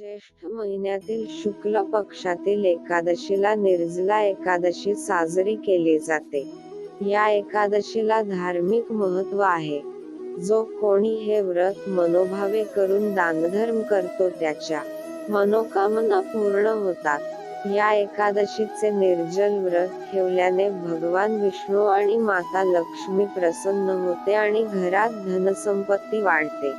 ज्येष्ठ महिन्यातील शुक्ल पक्षातील एकादशीला निर्जला एकादशी साजरी केली जाते. या एकादशीला धार्मिक महत्त्व आहे. जो कोणी हे व्रत मनोभावे करून दानधर्म करतो त्याच्या मनोकामना पूर्ण होतात. या एकादशीचे निर्जल व्रत ठेवल्याने भगवान विष्णू आणि माता लक्ष्मी प्रसन्न होते आणि घरात धनसंपत्ती वाढते.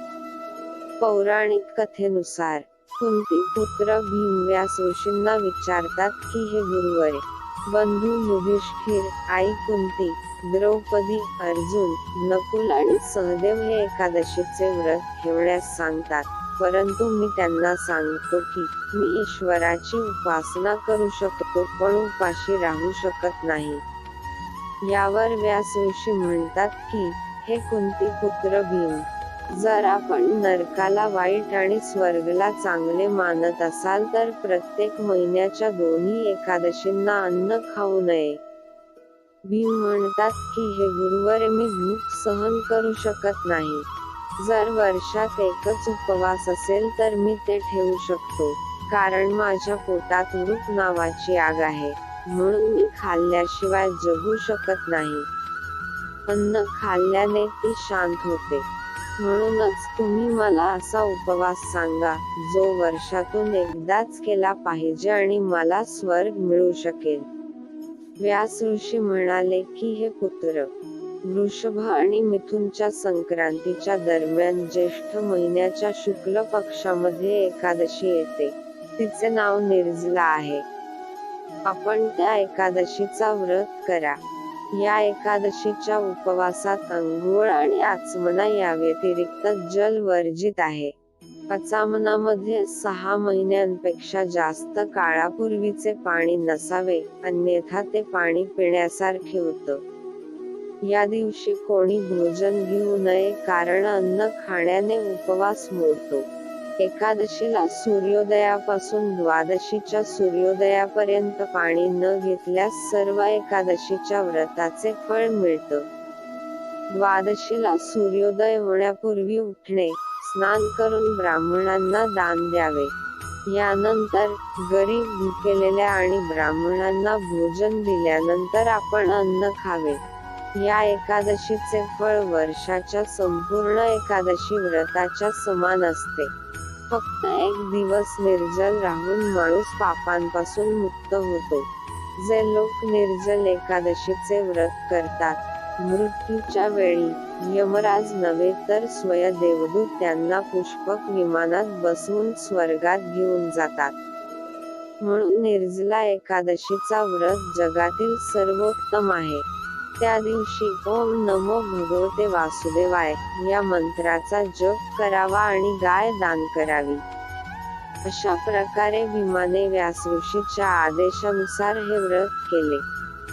पौराणिक कथेनुसार कुंती पुत्र भीम व्यास ऋषींना विचारतात की हे गुरुवरे बंधू युधिष्ठिर आई कुंती द्रौपदी अर्जुन नकुल आणि सहदेव हे एकादशीचे व्रत ठेवण्यास सांगतात. परंतु मी त्यांना सांगतो की मी ईश्वराची उपासना करू शकतो पण उपाशी राहू शकत नाही. यावर व्यास ऋषी म्हणतात की हे कुंती पुत्र भीम? जर आपण नरकाला वाईट आणि स्वर्गला चांगले मानत असाल तर प्रत्येक महिन्याच्या दोन्ही एकादशींना अन्न खाऊ नये. भीम म्हणतात की हे गुरुवर मी भूक सहन करू शकत नाही. जर वर्षात एकच उपवास असेल तर मी ते ठेवू शकतो कारण माझ्या पोटात रूप नावाची आग आहे. म्हणून मी खाल्ल्याशिवाय जगू शकत नाही. अन्न खाल्ल्याने ती शांत होते. म्हणूनच तुम्ही मला असा उपवास सांगा जो वर्षातून एकदाच केला पाहिजे आणि मला स्वर्ग मिळू शकेल. व्यास ऋषी म्हणाले की हे पुत्र वृषभ आणि मिथुनच्या संक्रांतीच्या दरम्यान ज्येष्ठ महिन्याच्या शुक्ल पक्षामध्ये एकादशी येते. तिचे नाव निर्जला आहे. आपण त्या एकादशीचा व्रत करा. या एकादशीच्या उपवासात अंघोळ आणि आचमना या व्यतिरिक्त जल वर्जित आहे. पचामनामध्ये सहा महिन्यांपेक्षा जास्त काळापूर्वीचे पाणी नसावे अन्यथा ते पाणी पिण्यासारखे होतं. या दिवशी कोणी भोजन घेऊ नये कारण अन्न खाण्याने उपवास मोडतो. एकादशीला सूर्योदयापासून द्वादशीच्या सूर्योदयापर्यंत पाणी न घेतल्यास सर्व एकादशीच्या व्रताचे फळ मिळतं. द्वादशीला सूर्योदय होण्यापूर्वी उठणे स्नान करून ब्राह्मणांना दान द्यावे. यानंतर गरीब भुकेलेल्या आणि ब्राह्मणांना भोजन दिल्यानंतर आपण अन्न खावे. या एकादशीचे फळ वर्षाच्या संपूर्ण एकादशी व्रताच्या समान असते. फक्त एक दिवस निर्जल राहून माणूस पापांपासून मुक्त होतो. जे लोक निर्जल एकादशीचे व्रत करतात मृत्यूच्या वेळी यमराज नव्हे तर स्वयदेवदूत त्यांना पुष्पक विमानात बसवून स्वर्गात घेऊन जातात. म्हणून निर्जला एकादशीचा व्रत जगातील सर्वोत्तम आहे. त्या दिवशी ओम नमो भगवते वासुदेवाय. या मंत्राचा जप करावा आणि गाय दान करावी. अशा प्रकारे भीमाने व्यास ऋषीच्या आदेशानुसार हे व्रत केले.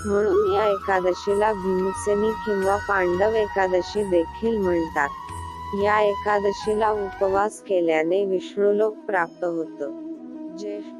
म्हणून या एकादशीला भीमसेनी किंवा पांडव एकादशी देखील म्हणतात. या एकादशीला उपवास केल्याने विष्णुलोक प्राप्त होतं. ज्येष्ठ